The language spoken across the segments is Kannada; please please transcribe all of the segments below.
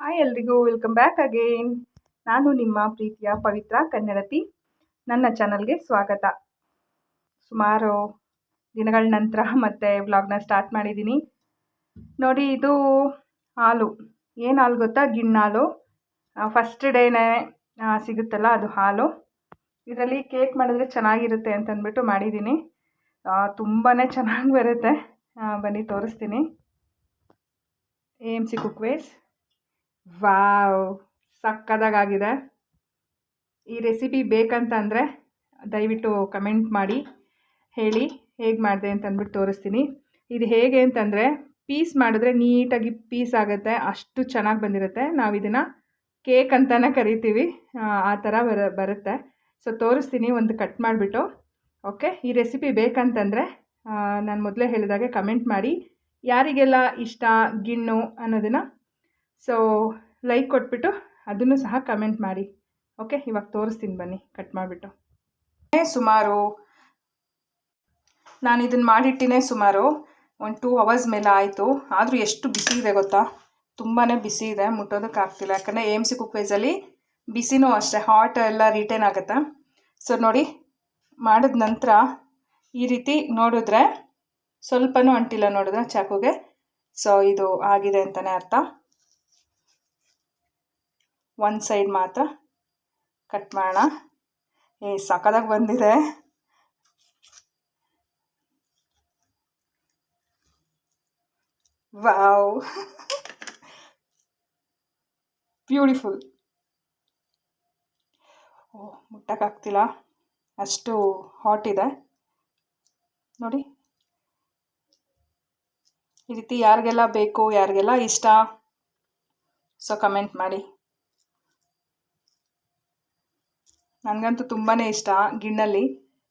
ಹಾಯ್ ಎಲ್ರಿಗೂ ವೆಲ್ಕಮ್ ಬ್ಯಾಕ್ ಅಗೇನ್ ನಾನು ನಿಮ್ಮ ಪ್ರೀತಿಯ ಪವಿತ್ರ ಕನ್ನಡತಿ. ನನ್ನ ಚಾನಲ್ಗೆ ಸ್ವಾಗತ. ಸುಮಾರು ದಿನಗಳ ನಂತರ ಮತ್ತೆ ವ್ಲಾಗ್ನ ಸ್ಟಾರ್ಟ್ ಮಾಡಿದ್ದೀನಿ. ನೋಡಿ, ಇದು ಹಾಲು. ಏನು ಹಾಲು ಗೊತ್ತಾ? ಗಿಣ್ಣಾಲು ಫಸ್ಟ್ ಡೇನೇ ಸಿಗುತ್ತಲ್ಲ ಅದು ಹಾಲು. ಇದರಲ್ಲಿ ಕೇಕ್ ಮಾಡಿದ್ರೆ ಚೆನ್ನಾಗಿರುತ್ತೆ ಅಂತಂದ್ಬಿಟ್ಟು ಮಾಡಿದ್ದೀನಿ. ತುಂಬಾ ಚೆನ್ನಾಗಿ ಬರುತ್ತೆ. ಬನ್ನಿ ತೋರಿಸ್ತೀನಿ. A M C cookways wow ಸಕ್ಕದಾಗಿದೆ ಈ ರೆಸಿಪಿ ಬೇಕಂತಂದರೆ ದಯವಿಟ್ಟು ಕಮೆಂಟ್ ಮಾಡಿ, ಹೇಳಿ, ಹೇಗೆ ಮಾಡಿದೆ ಅಂತ ಅಂದ್ಬಿಟ್ಟು ತೋರಿಸ್ತೀನಿ. ಇದು ಹೇಗೆ ಅಂತಂದರೆ ಪೀಸ್ ಮಾಡಿದ್ರೆ ನೀಟಾಗಿ ಪೀಸ್ ಆಗುತ್ತೆ, ಅಷ್ಟು ಚೆನ್ನಾಗಿ ಬಂದಿರುತ್ತೆ. ನಾವು ಇದನ್ನು ಕೇಕ್ ಅಂತಲೇ ಕರಿತೀವಿ, ಆ ಥರ ಬರ, ಬರುತ್ತೆ. ಸೊ ತೋರಿಸ್ತೀನಿ, ಒಂದು ಕಟ್ ಮಾಡಿಬಿಟ್ಟು. ಓಕೆ ಈ ರೆಸಿಪಿ ಬೇಕಂತಂದರೆ ನಾನು ಮೊದಲೇ ಹೇಳಿದಾಗೆ ಕಮೆಂಟ್ ಮಾಡಿ, ಯಾರಿಗೆಲ್ಲ ಇಷ್ಟ, ಗಿಣ್ಣು ಅನ್ನೋದನ್ನು ಸೊ ಲೈಕ್ ಕೊಟ್ಬಿಟ್ಟು ಅದನ್ನು ಸಹ ಕಮೆಂಟ್ ಮಾಡಿ. ಓಕೆ ಇವಾಗ ತೋರಿಸ್ತೀನಿ ಬನ್ನಿ. ಕಟ್ ಮಾಡಿಬಿಟ್ಟು. ಸುಮಾರು. ನಾನು ಇದನ್ನು ಮಾಡಿಟ್ಟಿನೇ ಸುಮಾರು. ಒಂದು ಟೂ ಅವರ್ಸ್ ಮೇಲೆ ಆಯಿತು. ಆದರೂ ಎಷ್ಟು ಬಿಸಿ ಇದೆ ಗೊತ್ತಾ? ತುಂಬಾ ಬಿಸಿ ಇದೆ. ಮುಟ್ಟೋದಕ್ಕಾಗ್ತಿಲ್ಲ ಯಾಕಂದರೆ ಎಂ ಸಿ ಕುಕ್ವೇಸಲ್ಲಿ ಬಿಸಿನೂ ಅಷ್ಟೇ. ಹಾಟ್ ಎಲ್ಲ ರಿಟೇನ್ ಆಗುತ್ತೆ? ಸೊ ನೋಡಿ. ಮಾಡಿದ ನಂತರ ಈ ರೀತಿ ನೋಡಿದ್ರೆ ಸ್ವಲ್ಪನೂ ಅಂಟಿಲ್ಲ ನೋಡಿದ್ರೆ ಚಾಕುಗೆ. ಸೊ ಇದು ಆಗಿದೆ ಅಂತಲೇ ಅರ್ಥ. ಒಂದು ಸೈಡ್ ಮಾತ್ರ ಕಟ್ ಮಾಡೋಣ. ಏ ಸಕದಾಗಿ ಬಂದಿದೆ. ವಾವ್. ಬ್ಯೂಟಿಫುಲ್ ಓ ಮುಟ್ಟಕ್ಕಾಗ್ತಿಲ್ಲ ಅಷ್ಟು ಹಾಟ್ ಇದೆ. ನೋಡಿ. ಈ ರೀತಿ ಯಾರಿಗೆಲ್ಲ ಬೇಕು, ಯಾರಿಗೆಲ್ಲ ಇಷ್ಟ, ಸೊ ಕಮೆಂಟ್ ಮಾಡಿ. ನನಗಂತೂ ತುಂಬಾ ಇಷ್ಟ ಗಿಣ್ಣಲ್ಲಿ.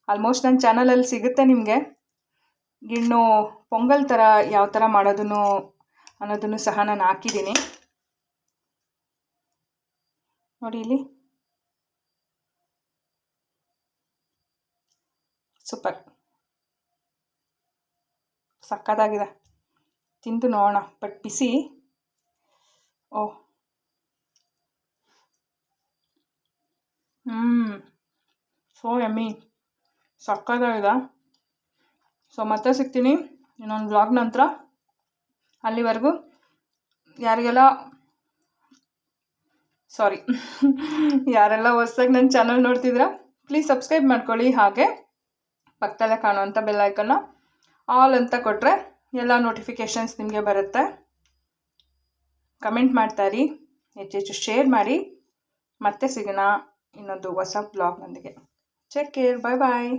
ಆಲ್ಮೋಸ್ಟ್ ನನ್ನ ಚಾನಲಲ್ಲಿ ಸಿಗುತ್ತೆ ನಿಮಗೆ. ಗಿಣ್ಣು ಪೊಂಗಲ್ ಥರ ಯಾವ ಥರ ಮಾಡೋದನ್ನು ಅನ್ನೋದನ್ನು ಸಹ ನಾನು ಹಾಕಿದ್ದೀನಿ. ನೋಡಿ ಇಲ್ಲಿ. ಸೂಪರ್. ಸಕ್ಕತ್ತಾಗಿದೆ. ತಿಂದು ನೋಡೋಣ, ಬಟ್ ಬಿಸಿ. ಓಹ್. ಹ್ಞೂ ಸೋ ಎಮ್ಮಿ ಸಕ್ಕತ್ತಾಗಿದೆ ಸೊ ಮತ್ತೆ ಸಿಗ್ತೀನಿ ಇನ್ನೊಂದು ಬ್ಲಾಗ್ ನಂತರ. ಅಲ್ಲಿವರೆಗೂ ಯಾರಿಗೆಲ್ಲ ಸಾರಿ ಯಾರೆಲ್ಲ ಹೊಸ್ದಾಗಿ ನನ್ನ ಚಾನಲ್ ನೋಡ್ತಿದ್ರ ಪ್ಲೀಸ್ ಸಬ್ಸ್ಕ್ರೈಬ್ ಮಾಡ್ಕೊಳ್ಳಿ. ಹಾಗೆ ಪಕ್ಕದಲ್ಲೇ ಕಾಣುವಂಥ ಬೆಲ್ಲೈಕನ್ನ ಆಲ್ ಅಂತ ಕೊಟ್ಟರೆ ಎಲ್ಲ ನೋಟಿಫಿಕೇಷನ್ಸ್ ನಿಮಗೆ ಬರುತ್ತೆ. ಕಮೆಂಟ್ ಮಾಡ್ತಾಯಿರಿ ಹೆಚ್ಚು ಶೇರ್ ಮಾಡಿ. ಮತ್ತೆ ಸಿಗೋಣ. ಇನ್ನೊಂದು ಹೊಸ ಬ್ಲಾಗ್ನೊಂದಿಗೆ ಚೆಕ್ ಕೇರ್ ಬಾಯ್ ಬಾಯ್